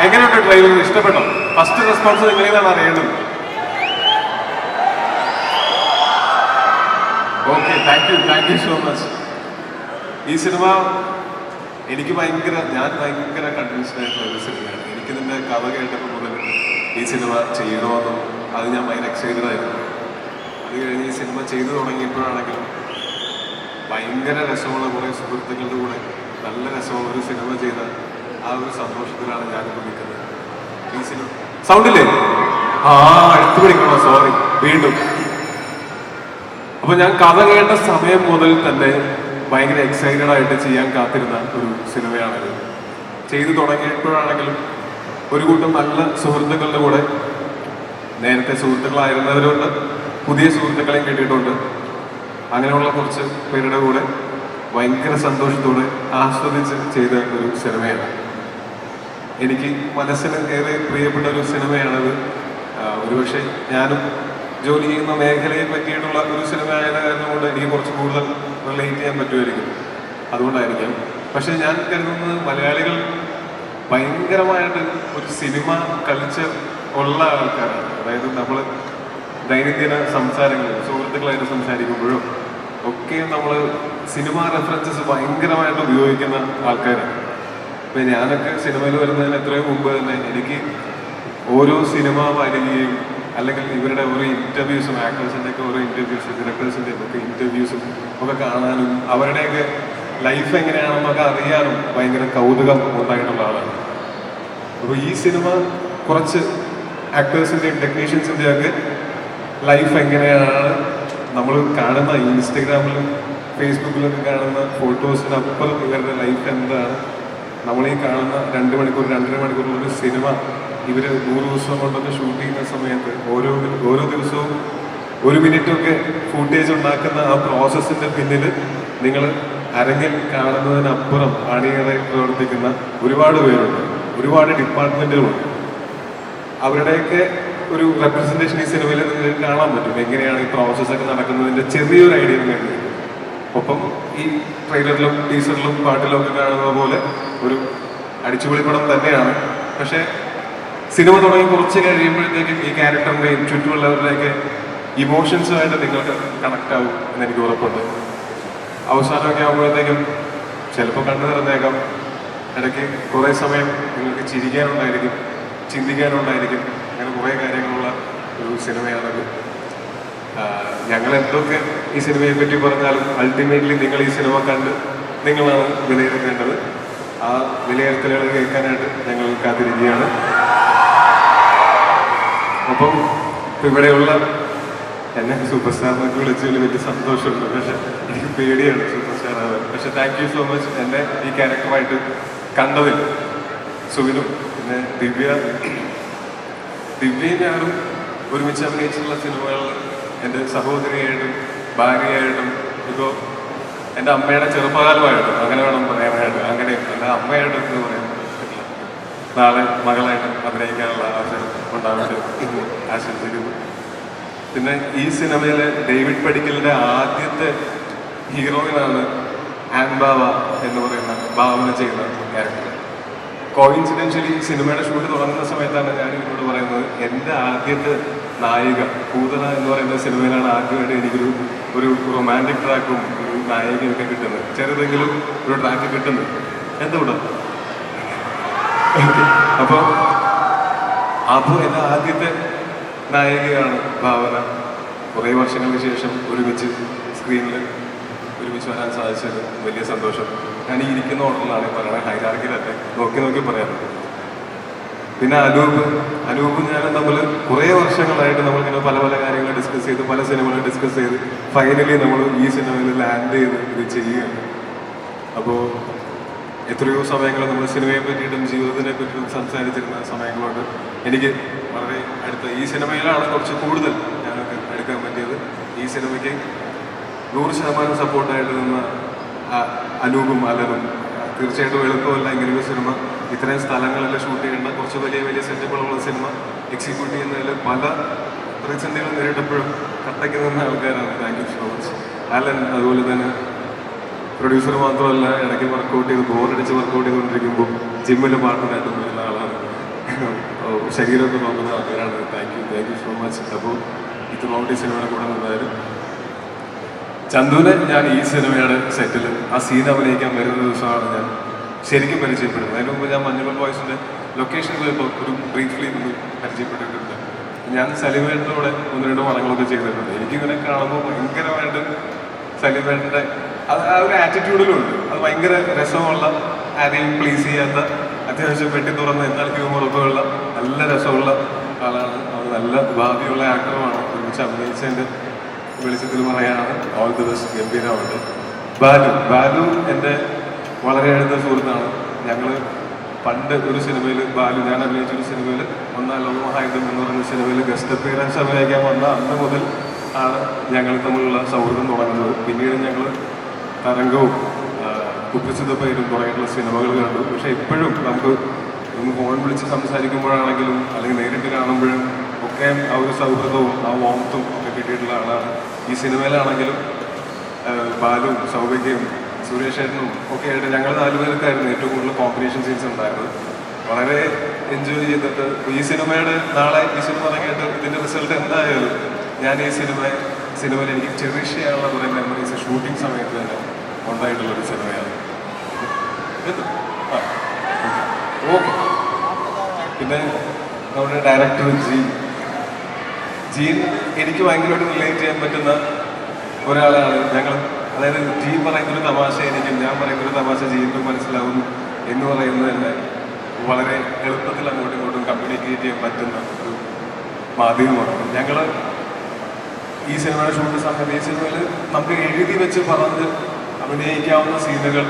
ഇഷ്ടപ്പെട്ടോ? First response നിങ്ങളിലാണ് അറിയുന്നത് okay thank you thank you so much ഈ സിനിമ എനിക്ക് ഭയങ്കര ഞാൻ ഭയങ്കര കൺവിൻസ്ഡ് ആയിട്ടുള്ള ഒരു സിനിമയാണ് എനിക്ക് ഇതിന്റെ കഥ കേട്ടപ്പോൾ മുതൽ ഈ സിനിമ ചെയ്യണമെന്നും അത് ഞാൻ ഭയങ്കര എക്സൈറ്റഡ് ആയിരുന്നു. അത് കഴിഞ്ഞ് ഈ സിനിമ ചെയ്തു തുടങ്ങിയപ്പോഴാണെങ്കിലും ഭയങ്കര രസമുള്ള കുറേ സുഹൃത്തുക്കളുടെ കൂടെ നല്ല രസമുള്ള ഒരു സിനിമ ചെയ്ത ആ ഒരു സന്തോഷത്തിലാണ് ഞാനിപ്പോൾ സൗണ്ടില്ലേ? ആ അടുത്ത് പിടിക്കണോ? സോറി വീണ്ടും. അപ്പൊ ഞാൻ കഥ കേട്ട സമയം മുതൽ തന്നെ ഭയങ്കര എക്സൈറ്റഡ് ആയിട്ട് ചെയ്യാൻ കാത്തിരുന്ന ഒരു സിനിമയാണിത്. ചെയ്തു തുടങ്ങിയപ്പോഴാണെങ്കിലും ഒരു കൂട്ടം നല്ല സുഹൃത്തുക്കളുടെ കൂടെ നേരത്തെ സുഹൃത്തുക്കളായിരുന്നവരുണ്ട്. പുതിയ സുഹൃത്തുക്കളെയും കിട്ടിയിട്ടുണ്ട്. അങ്ങനെയുള്ള കുറച്ച് പേരുടെ കൂടെ ഭയങ്കര സന്തോഷത്തോടെ ആസ്വദിച്ച് ചെയ്ത ഒരു സിനിമയാണ്. എനിക്ക് മനസ്സിന് ഏറെ പ്രിയപ്പെട്ട ഒരു സിനിമയാണത്. ഒരുപക്ഷെ ഞാനും ജോലി ചെയ്യുന്ന മേഖലയെ പറ്റിയിട്ടുള്ള ഒരു സിനിമ ആയത് കാരണം കൊണ്ട് എനിക്ക് കുറച്ച് കൂടുതൽ റിലേറ്റ് ചെയ്യാൻ പറ്റുമായിരിക്കും. അതുകൊണ്ടായിരിക്കാം. പക്ഷെ ഞാൻ കരുതുന്നത് മലയാളികൾ ഭയങ്കരമായിട്ട് ഒരു സിനിമ കൾച്ചർ ഉള്ള ആൾക്കാരാണ്. അതായത് നമ്മൾ ദൈനംദിന സംസാരങ്ങൾ സുഹൃത്തുക്കളായിട്ട് സംസാരിക്കുമ്പോഴും ഒക്കെ നമ്മൾ സിനിമ റെഫറൻസസ് ഭയങ്കരമായിട്ട് ഉപയോഗിക്കുന്ന ആൾക്കാരാണ്. ഇപ്പൊ ഞാനൊക്കെ സിനിമയിൽ വരുന്നതിന് എത്രയോ മുമ്പ് തന്നെ എനിക്ക് ഓരോ സിനിമ വരികയും അല്ലെങ്കിൽ ഇവരുടെ ഓരോ ഇന്റർവ്യൂസും ആക്ടേഴ്സിന്റെ ഒക്കെ ഓരോ ഇന്റർവ്യൂസും ഡയറക്ടേഴ്സിന്റെ ഒക്കെ ഇന്റർവ്യൂസും ഒക്കെ കാണാനും അവരുടെയൊക്കെ ലൈഫ് എങ്ങനെയാണെന്നൊക്കെ അറിയാനും ഭയങ്കര കൗതുകം ഉണ്ടായിട്ടുള്ള ആളാണ്. അപ്പോൾ ഈ സിനിമ കുറച്ച് ആക്ടേഴ്സിന്റെയും ടെക്നീഷ്യൻസിന്റെയും ഒക്കെ ലൈഫ് എങ്ങനെയാണ് നമ്മൾ കാണുന്ന ഇൻസ്റ്റഗ്രാമിലും ഫേസ്ബുക്കിലൊക്കെ കാണുന്ന ഫോട്ടോസിനപ്പുറം ഇവരുടെ ലൈഫ് എന്താണ്? നമ്മൾ ഈ കാണുന്ന രണ്ട് മണിക്കൂർ രണ്ടര മണിക്കൂർ ഒരു സിനിമ ഇവർ നൂറ് ദിവസം കൊണ്ടൊക്കെ ഷൂട്ട് ചെയ്യുന്ന സമയത്ത് ഓരോ ഓരോ ദിവസവും ഒരു മിനിറ്റൊക്കെ ഫുട്ടേജ് ഉണ്ടാക്കുന്ന ആ പ്രോസസ്സിന്റെ പിന്നിൽ നിങ്ങൾ അരങ്ങിൽ കാണുന്നതിനപ്പുറം അണിയറായി പ്രവർത്തിക്കുന്ന ഒരുപാട് പേരുണ്ട് ഒരുപാട് ഡിപ്പാർട്ട്മെന്റുകളുണ്ട് അവരുടെയൊക്കെ ഒരു റെപ്രസെന്റേഷൻ ഈ സിനിമയിൽ നിങ്ങൾക്ക് കാണാൻ പറ്റും എങ്ങനെയാണ് ഈ പ്രോസസ്സൊക്കെ നടക്കുന്നതിന്റെ ചെറിയൊരു ഐഡിയ നിങ്ങൾക്ക്. ഒപ്പം ഈ ട്രെയിലറിലും ടീസറിലും പാട്ടിലും ഒക്കെ കാണുന്ന പോലെ ഒരു അടിച്ചുപൊളി പടം തന്നെയാണ്. പക്ഷേ സിനിമ തുടങ്ങി കുറച്ച് കഴിയുമ്പോഴത്തേക്കും ഈ ക്യാരക്ടറിന്റെയും ചുറ്റുമുള്ളവരുടെയൊക്കെ ഇമോഷൻസുമായിട്ട് നിങ്ങൾക്ക് കണക്ട് ആവും എന്ന് എനിക്ക് ഉറപ്പുണ്ട്. അവസാനമൊക്കെ ആകുമ്പോഴത്തേക്കും ചിലപ്പോൾ കണ്ണു നിറഞ്ഞേക്കാം. ഇടയ്ക്ക് കുറേ സമയം നിങ്ങൾക്ക് ചിരിക്കാനുണ്ടായിരിക്കും ചിന്തിക്കാനുണ്ടായിരിക്കും. അങ്ങനെ കുറേ കാര്യങ്ങളുള്ള ഒരു സിനിമയാണത്. ഞങ്ങൾ എന്തൊക്കെ ഈ സിനിമയെ പറ്റി പറഞ്ഞാലും അൾട്ടിമേറ്റ്ലി നിങ്ങൾ ഈ സിനിമ കണ്ട് നിങ്ങളാണ് വിലയിരുത്തേണ്ടത്. ആ വിലയിരുത്തലുകൾ കേൾക്കാനായിട്ട് ഞങ്ങൾ കാത്തിരിക്കുകയാണ്. അപ്പം ഇവിടെയുള്ള എന്നെ സൂപ്പർ സ്റ്റാർ വിളിച്ചതിൽ വലിയ സന്തോഷമുണ്ട്. പക്ഷെ എനിക്ക് പേടിയാണ് സൂപ്പർ സ്റ്റാർ ആവാൻ. പക്ഷെ താങ്ക് യു സോ മച്ച് എന്നെ ഈ ക്യാരക്ടറുമായിട്ട് കണ്ടതിൽ സുവിനും പിന്നെ ദിവ്യ ദിവ്യയും ഞാനും ഒരുമിച്ച് അഭിനയിച്ചിട്ടുള്ള സിനിമകൾ എന്റെ സഹോദരിയായിട്ടും ഭാര്യയായിട്ടും ഇപ്പോൾ എന്റെ അമ്മയുടെ ചെറുപ്പകാലമായിട്ടും അങ്ങനെ വേണം പറയാനായിട്ട്. അങ്ങനെ എന്റെ അമ്മയായിട്ടും എന്ന് പറയാൻ പറ്റില്ല. നാളെ മകളായിട്ട് അഭിനയിക്കാനുള്ള അവസരം ഉണ്ടാവട്ടെ ആശംസിക്കുന്നു. പിന്നെ ഈ സിനിമയിലെ ഡേവിഡ് പഠിക്കലിന്റെ ആദ്യത്തെ ഹീറോയിനാണ് ആൻബാവ എന്ന് പറയുന്ന ഭാവന ചെയ്യുന്ന ക്യാരക്ടർ. കോയിൻസിഡൻഷ്യലി സിനിമയുടെ ഷൂട്ട് തുടങ്ങുന്ന സമയത്താണ് ഞാൻ ഇവരോട് പറയുന്നത് എന്റെ ആദ്യത്തെ നായിക പൂതന എന്ന് പറയുന്ന സിനിമയിലാണ് ആദ്യമായിട്ട് എനിക്കൊരു ഒരു റൊമാന്റിക് ട്രാക്കും ഒരു നായികയും ഒക്കെ കിട്ടുന്നത്. ചെറുതെങ്കിലും ഒരു ട്രാക്ക് കിട്ടുന്നത്. എന്തുകൊണ്ടാ? അപ്പോൾ അപ്പോൾ എന്റെ ആദ്യത്തെ നായികയാണ് ഭാവന. കുറേ വർഷങ്ങൾക്ക് ശേഷം ഒരുമിച്ച് സ്ക്രീനിൽ ഒരുമിച്ച് വരാൻ സാധിച്ചത് വലിയ സന്തോഷം. ഞാൻ ഈ ഇരിക്കുന്ന ഓർഡറിലാണ് ഈ പറയുന്നത് ഹൈരാർക്കിലൊക്കെ നോക്കി നോക്കി പറയാം പിന്നെ അനൂപ് അനൂപും ഞാനും തമ്മിൽ കുറേ വർഷങ്ങളായിട്ട് നമ്മളിങ്ങനെ പല പല കാര്യങ്ങൾ ഡിസ്കസ് ചെയ്ത് പല സിനിമകൾ ഡിസ്കസ് ചെയ്ത് ഫൈനലി നമ്മൾ ഈ സിനിമയിൽ ലാൻഡ് ചെയ്ത് ഇത് ചെയ്യുകയാണ്. അപ്പോൾ എത്രയോ സമയങ്ങൾ നമ്മൾ സിനിമയെ പറ്റിയിട്ടും ജീവിതത്തിനെ പറ്റിയിട്ടും സംസാരിച്ചിരുന്ന സമയങ്ങളുണ്ട് എനിക്ക് വളരെ അടുത്ത ഈ സിനിമയിലാണ് കുറച്ച് കൂടുതൽ ഞങ്ങൾക്ക് എടുക്കാൻ പറ്റിയത്. ഈ സിനിമയ്ക്ക് നൂറ് ശതമാനം സപ്പോർട്ടായിട്ട് നിന്ന അനൂപും അലനും തീർച്ചയായിട്ടും എളുപ്പമല്ല ഇങ്ങനൊരു സിനിമ ഇത്രയും സ്ഥലങ്ങളിൽ ഷൂട്ട് ചെയ്യേണ്ട കുറച്ച് വലിയ വലിയ സെറ്റപ്പുകളുള്ള സിനിമ എക്സിക്യൂട്ട് ചെയ്യുന്നതിൽ പല പ്രതിസന്ധികൾ നേരിട്ടപ്പോഴും കട്ടയ്ക്ക് നിന്ന ആൾക്കാരാണ്. Thank you so much Alan അതുപോലെ തന്നെ പ്രൊഡ്യൂസർ മാത്രമല്ല ഇടയ്ക്ക് വർക്കൗട്ട് ചെയ്ത് ബോറടിച്ച് വർക്കൗട്ട് ചെയ്തുകൊണ്ടിരിക്കുമ്പോൾ ജിമ്മിൽ പാട്ടിനായിട്ട് വരുന്ന ആളാണ്. ശരീരമൊക്കെ നോക്കുന്ന ആൾക്കാരാണ്. Thank you thank you so much അപ്പോൾ ഇത് ഈ സിനിമയുടെ കൂടെ നിന്നായാലും ചന്ദുവിനെ ഞാൻ ഈ സിനിമയുടെ സെറ്റിൽ ആ സീൻ അഭിനയിക്കാൻ വരുന്ന ദിവസമാണ് ഞാൻ ശരിക്കും പരിചയപ്പെടുന്നത് അതിന് മുമ്പ് ഞാൻ മഞ്ഞുമൽ ബോയ്സിന്റെ ലൊക്കേഷനിൽ ഒരു ബ്രീഫ്ലി ഒന്ന് പരിചയപ്പെട്ടിട്ടുണ്ട്. ഞാൻ സലിമേട്ടന്റെ കൂടെ ഒന്ന് രണ്ട് പടങ്ങളൊക്കെ ചെയ്തിട്ടുണ്ട്. എനിക്കിങ്ങനെ കാണുമ്പോൾ ഭയങ്കരമായിട്ട് സലിമേട്ടന്റെ അത് ആ ഒരു ആറ്റിറ്റ്യൂഡിലുണ്ട് അത് ഭയങ്കര രസമുള്ള ആരെയും പ്ലീസ് ചെയ്യാത്ത അത്യാവശ്യം വെട്ടി തുറന്ന് എന്നാൽ ഹ്യൂമറൊക്കെ ഉള്ള നല്ല രസമുള്ള ആളാണ്. അത് നല്ല ഭാവിയുള്ള ആക്ടറുമാണ്. ഒരുമിച്ച് അഭിനയിച്ചതിന്റെ വെളിച്ചത്തിൽ പറയാണ് ഓൾ ദി ബെസ്റ്റ് ഗംഭീരമുണ്ട് ബാലു. ബാലു എന്റെ വളരെ അടുത്ത സുഹൃത്താണ്. ഞങ്ങൾ പണ്ട് ഒരു സിനിമയിൽ ബാലു ഞാൻ അഭിനയിച്ച ഒരു സിനിമയിൽ ഒന്നാം ലോകമഹായുദ്ധം എന്ന് പറയുന്ന സിനിമയിൽ ഗസ്റ്റ് അപ്പിയറൻസ് അഭിനയിക്കാൻ വന്ന അന്ന് മുതൽ ആണ് ഞങ്ങൾ തമ്മിലുള്ള സൗഹൃദം തുടങ്ങുന്നത്. പിന്നീട് ഞങ്ങൾ തരംഗവും കുപ്രസിദ്ധ പേരും തുടങ്ങിയിട്ടുള്ള സിനിമകൾ കണ്ടു. പക്ഷേ എപ്പോഴും നമുക്ക് ഫോൺ വിളിച്ച് സംസാരിക്കുമ്പോഴാണെങ്കിലും അല്ലെങ്കിൽ നേരിട്ട് കാണുമ്പോഴും ഒക്കെ ആ ഒരു സൗഹൃദവും ആ വോമത്തും ഒക്കെ കിട്ടിയിട്ടുള്ള ആളാണ്. ഈ സിനിമയിലാണെങ്കിലും ബാലും സൗഭികയും സുരേഷ് ഏട്ടനും ഒക്കെ ആയിട്ട് ഞങ്ങൾ നാലുപേർക്കായിരുന്നു ഏറ്റവും കൂടുതൽ കോമ്പിനേഷൻ സീൻസ് ഉണ്ടായിരുന്നത്. വളരെ എൻജോയ് ചെയ്തിട്ട് ഈ സിനിമയുടെ നാളെ ഈ സിനിമ ഇറങ്ങിയിട്ട് ഇതിന്റെ റിസൾട്ട് എന്തായാലും ഞാൻ ഈ സിനിമ സിനിമയിൽ എനിക്ക് ചെറിഷ് ചെയ്യാനുള്ള കുറേ മെമ്മറീസ് ഷൂട്ടിംഗ് സമയത്ത് തന്നെ ഉണ്ടായിട്ടുള്ള ഒരു സിനിമയാണ്. ഓക്കെ പിന്നെ നമ്മുടെ ഡയറക്ടർ ജീൻ ജീൻ എനിക്ക് ഭയങ്കരമായിട്ട് റിലേറ്റ് ചെയ്യാൻ പറ്റുന്ന ഒരാളാണ് ഞങ്ങൾ അതായത് ടീ പറയുന്നൊരു തമാശ എനിക്കും ഞാൻ പറയുന്നൊരു തമാശ ചെയ്യുമ്പോൾ മനസ്സിലാവും എന്ന് പറയുന്നത് തന്നെ വളരെ എളുപ്പത്തിൽ അങ്ങോട്ടും ഇങ്ങോട്ടും കമ്മ്യൂണിക്കേറ്റ് ചെയ്യാൻ പറ്റുന്ന ഒരു മാധ്യമമാണ്. ഞങ്ങൾ ഈ സിനിമയുടെ ഷൂട്ട് സമയത്ത് ഈ സിനിമയിൽ നമുക്ക് എഴുതി വെച്ച് പറഞ്ഞ് അഭിനയിക്കാവുന്ന സീനുകൾ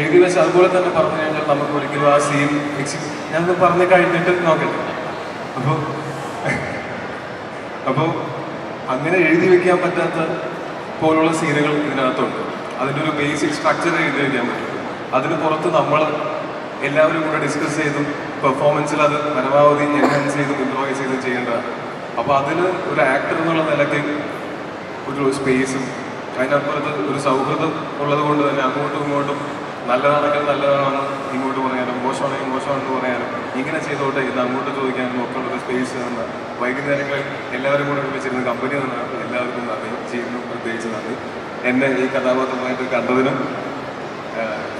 എഴുതി വെച്ച് അതുപോലെ തന്നെ പറഞ്ഞു കഴിഞ്ഞാൽ നമുക്ക് ഒരിക്കലും ആ സീൻ ഞങ്ങൾ പറഞ്ഞു കഴിഞ്ഞിട്ട് നോക്കട്ടെ. അപ്പോൾ അപ്പോൾ അങ്ങനെ എഴുതി വെക്കാൻ പറ്റാത്ത പോലുള്ള സീനുകൾ ഇതിനകത്തുണ്ട്. അതിന്റെ ഒരു ബേസിക് സ്ട്രക്ചർ എഴുതി കഴിഞ്ഞാൽ പറ്റും അതിന് പുറത്ത് നമ്മൾ എല്ലാവരും കൂടെ ഡിസ്കസ് ചെയ്തും പെർഫോമൻസിൽ അത് പരമാവധി എൻഹാൻസ് ചെയ്തും ഇംപ്രോവൈസ് ചെയ്തും ചെയ്യേണ്ടതാണ്. അപ്പോൾ അതിന് ഒരു ആക്ടർ എന്നുള്ള നിലയ്ക്ക് ഒരു സ്പേസും അതിനപ്പുറത്ത് ഒരു സൗഹൃദം ഉള്ളത് കൊണ്ട് തന്നെ അങ്ങോട്ടും ഇങ്ങോട്ടും നല്ലതാണെങ്കിൽ നല്ലതാണെന്ന് ഇങ്ങോട്ട് പറയാനും മോശമാണെങ്കിൽ മോശമാണെന്ന് പറയാനും ഇങ്ങനെ ചെയ്തോട്ടെ ഇത് അങ്ങോട്ട് ചോദിക്കാനും ഒക്കെ ഉള്ളൊരു സ്പേസ് തന്നെ വൈകുന്നേരങ്ങളിൽ എല്ലാവരും കൂടെ ഒരുമിച്ചിരുന്ന് കമ്പനി തന്നെ എല്ലാവർക്കും നന്ദി. ചെയ്യുന്നു പ്രത്യേകിച്ച് നന്ദി എന്നെ ഈ കഥാപാത്രമായിട്ട് കണ്ടതിനും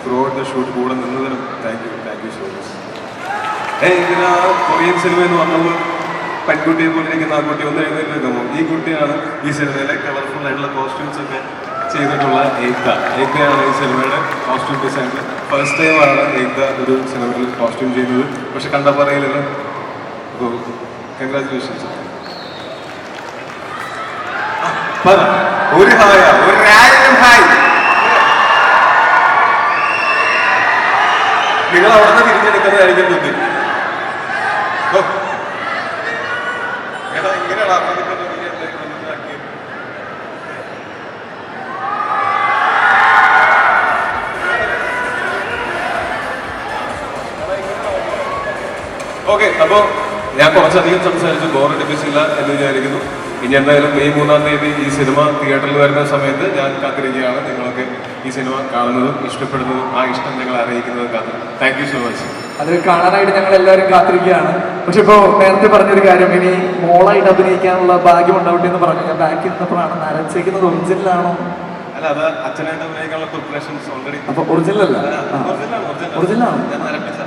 ത്രൂ ഔട്ട് ദ ഷൂട്ട് കൂടെ നിന്നതിനും thank you thank you so much ഇങ്ങനെ ആ കൊറിയൻ സിനിമ എന്ന് പറഞ്ഞപ്പോൾ പെൺകുട്ടിയെ പോലെ ഇരിക്കുന്ന ആ കുട്ടി ഒന്ന് എഴുന്നേറ്റ് നിൽക്കുമ്പോൾ ഈ കുട്ടിയാണ് ഈ സിനിമയിലെ കളർഫുൾ ആയിട്ടുള്ള കോസ്റ്റ്യൂംസ് ഒക്കെ ചെയ്തിട്ടുള്ള ഏക്ത ഏക്തയാണ് ഈ സിനിമയുടെ കോസ്റ്റ്യൂം ഡിസൈനർ ഫസ്റ്റ് ടൈമാണ് ഏക്ത ഒരു സിനിമയിൽ കോസ്റ്റ്യൂം ചെയ്യുന്നത്. പക്ഷെ കണ്ട പറയില്ലല്ലോ അപ്പോൾ കൺഗ്രാറ്റുലേഷൻസ് ഒരു ഹായ ഒരു ആയിരം ഹായ്. നിങ്ങൾ അവിടെ നിന്ന് തിരിഞ്ഞെടുക്കുന്നതായിരിക്കും ബുദ്ധി? ഓക്കെ അപ്പോ ഞാൻ കുറച്ചധികം സംസാരിച്ചു ബോറടിപ്പിച്ചില്ല എന്ന് വിചാരിക്കുന്നു. ഇനി എന്തായാലും മെയ് മൂന്നാം തീയതി ഈ സിനിമ തിയേറ്ററിൽ വരുന്ന സമയത്ത് ഞാൻ കാത്തിരിക്കുകയാണ് നിങ്ങളൊക്കെ ഈ സിനിമ കാണുന്നതും ഇഷ്ടപ്പെടുന്നതും ആ ഇഷ്ടം ഞങ്ങൾ അറിയിക്കുന്നതും കാത്തു. താങ്ക് യു സോ മച്ച് അത് കാണാനായിട്ട് ഞങ്ങൾ എല്ലാവരും കാത്തിരിക്കുകയാണ്. പക്ഷെ ഇപ്പോൾ നേരത്തെ പറഞ്ഞൊരു കാര്യം ഇനി മോളായിട്ട് അഭിനയിക്കാനുള്ള ഭാഗ്യം ഉണ്ടാവട്ടെ എന്ന് പറഞ്ഞു. ഞാൻ ബാക്കിൽ നിന്നപ്പോഴാണ് നരച്ചേക്കുന്നത് ഒറിജിനലാണോ അല്ല അത് അച്ഛനായിട്ട് അഭിനയിക്കാനുള്ള പ്രിപ്പറേഷൻസ് ഓൾറെഡി അപ്പൊ ഒറിജിനൽ അല്ല? ഒറിജിനൽ ആണോ ഞാൻ നരപ്പിച്ച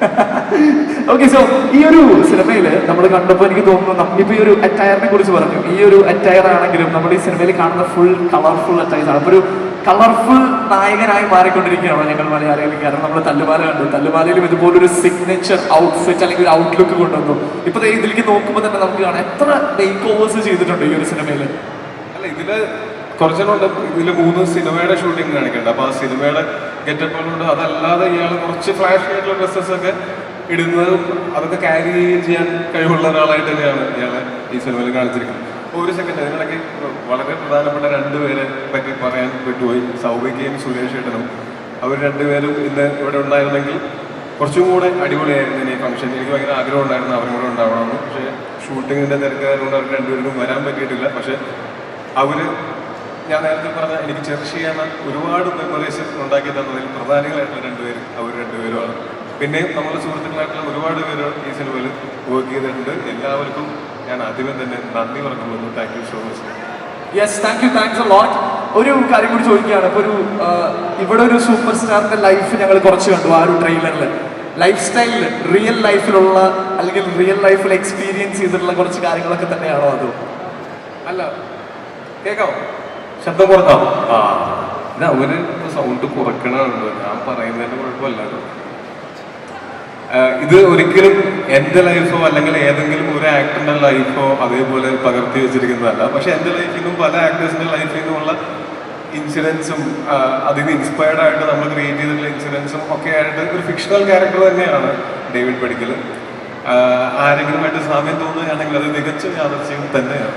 ഓക്കെ സോ ഈ ഒരു സിനിമയിൽ നമ്മൾ കണ്ടപ്പോൾ എനിക്ക് തോന്നുന്നു ഇപ്പൊ ഈ ഒരു അറ്റയറിനെ കുറിച്ച് പറഞ്ഞു. ഈ ഒരു അറ്റയർ ആണെങ്കിലും നമ്മൾ ഈ സിനിമയിൽ കാണുന്ന ഫുൾ കളർഫുൾ അറ്റയർ ആണ്. ഒരു കളർഫുൾ നായകനായി മാറിക്കൊണ്ടിരിക്കുകയാണോ ഞങ്ങൾ മലയാളികൾ. കാരണം നമ്മൾ തല്ലുമാല കണ്ടു. തല്ലുമാലയിലും ഇതുപോലൊരു സിഗ്നേച്ചർ ഔട്ട്ഫിറ്റ് അല്ലെങ്കിൽ ഒരു ഔട്ട്ലുക്ക് കൊണ്ടുവന്നു. ഇപ്പൊ ഇതിലേക്ക് നോക്കുമ്പോൾ തന്നെ നമുക്ക് കാണാം. എത്ര മേക്ക് ഓവേഴ്സ് ചെയ്തിട്ടുണ്ട് ഈ ഒരു സിനിമയിൽ അല്ല ഇതിൽ കുറച്ചുകൂടെ ഇതിൽ മൂന്ന് സിനിമയുടെ ഷൂട്ടിംഗ് കാണിക്കുന്നുണ്ട്. അപ്പൊ ആ സിനിമയുടെ ഗെറ്റപ്പുകളുണ്ട് അതല്ലാതെ ഇയാൾ കുറച്ച് ഫ്ലാഷ് ആയിട്ടുള്ള ഡ്രസ്സസ് ഒക്കെ ഇടുന്നതും അതൊക്കെ ക്യാരി ചെയ്യാൻ കഴിവുള്ള ഒരാളായിട്ട് തന്നെയാണ് ഇയാളെ ഈ സിനിമയിൽ കാണിച്ചിരിക്കുന്നത്. ഒരു സെക്കൻഡ് അതിനിടയ്ക്ക് വളരെ പ്രധാനപ്പെട്ട രണ്ടുപേരെ പറ്റി പറയാൻ വിട്ടുപോയി. സൗഭികയും സുരേഷ് ഏട്ടനും. അവർ രണ്ടുപേരും ഇന്ന് ഇവിടെ ഉണ്ടായിരുന്നെങ്കിൽ കുറച്ചും കൂടെ അടിപൊളിയായിരുന്നു ഇനി ഫംഗ്ഷൻ എനിക്ക് ഭയങ്കര ആഗ്രഹം ഉണ്ടായിരുന്നു അവരും കൂടെ ഉണ്ടാവണമെന്ന്. പക്ഷേ ഷൂട്ടിങ്ങിന്റെ തിരക്കായതുകൊണ്ട് അവർ രണ്ടുപേർക്കും വരാൻ പറ്റിയിട്ടില്ല. പക്ഷേ അവർ ഞാൻ നേരത്തെ പറഞ്ഞ എനിക്ക് ചെറിഷ് ചെയ്യാൻ ഒരുപാട് മെമ്മറീസ് ഉണ്ടാക്കി തന്നതിൽ പ്രധാനികളായിട്ടുള്ള രണ്ടുപേരും അവർ രണ്ടുപേരുമാണ്. പിന്നെ നമ്മുടെ സുഹൃത്തുക്കളായിട്ടുള്ള ഒരുപാട് പേര് ഈ സിനിമയിൽ വർക്ക് ചെയ്തിട്ടുണ്ട്. എല്ലാവർക്കും ഞാൻ ആദ്യമേ തന്നെ നന്ദി പറഞ്ഞു thank you so much yes thank you thanks lot ഒരു കാര്യം കൂടി ചോദിക്കുകയാണ്. ഇപ്പോൾ ഒരു ഇവിടെ ഒരു സൂപ്പർ സ്റ്റാറിന്റെ ലൈഫ് ഞങ്ങൾ കുറച്ച് കണ്ടു ആ ഒരു ട്രെയിലറിൽ ലൈഫ് സ്റ്റൈലിൽ റിയൽ ലൈഫിലുള്ള അല്ലെങ്കിൽ റിയൽ ലൈഫിൽ എക്സ്പീരിയൻസ് ചെയ്തിട്ടുള്ള കുറച്ച് കാര്യങ്ങളൊക്കെ തന്നെയാണോ അതോ? അല്ല കേക്കാവോ? ശബ്ദം കുറക്കാം ആ. ഇത് അവർ സൗണ്ട് കുറക്കണുണ്ടോ ഞാൻ പറയുന്നതിന് കുഴപ്പമില്ല ഇത് ഒരിക്കലും എന്റെ ലൈഫോ അല്ലെങ്കിൽ ഏതെങ്കിലും ഒരു ആക്ടറിന്റെ ലൈഫോ അതേപോലെ പകർത്തി വെച്ചിരിക്കുന്നതല്ല. പക്ഷെ എന്റെ നിന്നും പല ആക്ടേഴ്സിന്റെ ലൈഫിൽ നിന്നുമുള്ള ഇൻസിഡൻസും അതിന് ഇൻസ്പയർഡ് ആയിട്ട് നമ്മൾ ക്രിയേറ്റ് ചെയ്തിട്ടുള്ള ഇൻസിഡൻസും ഒക്കെ ആയിട്ട് ഒരു ഫിക്ഷണൽ ക്യാരക്ടർ തന്നെയാണ് ഡേവിഡ് പടിക്കൽ ആരെങ്കിലുമായിട്ട് സാമ്യം തോന്നുകയാണെങ്കിൽ അത് തികച്ചും യാദർച്ഛ്യം തന്നെയാണ്.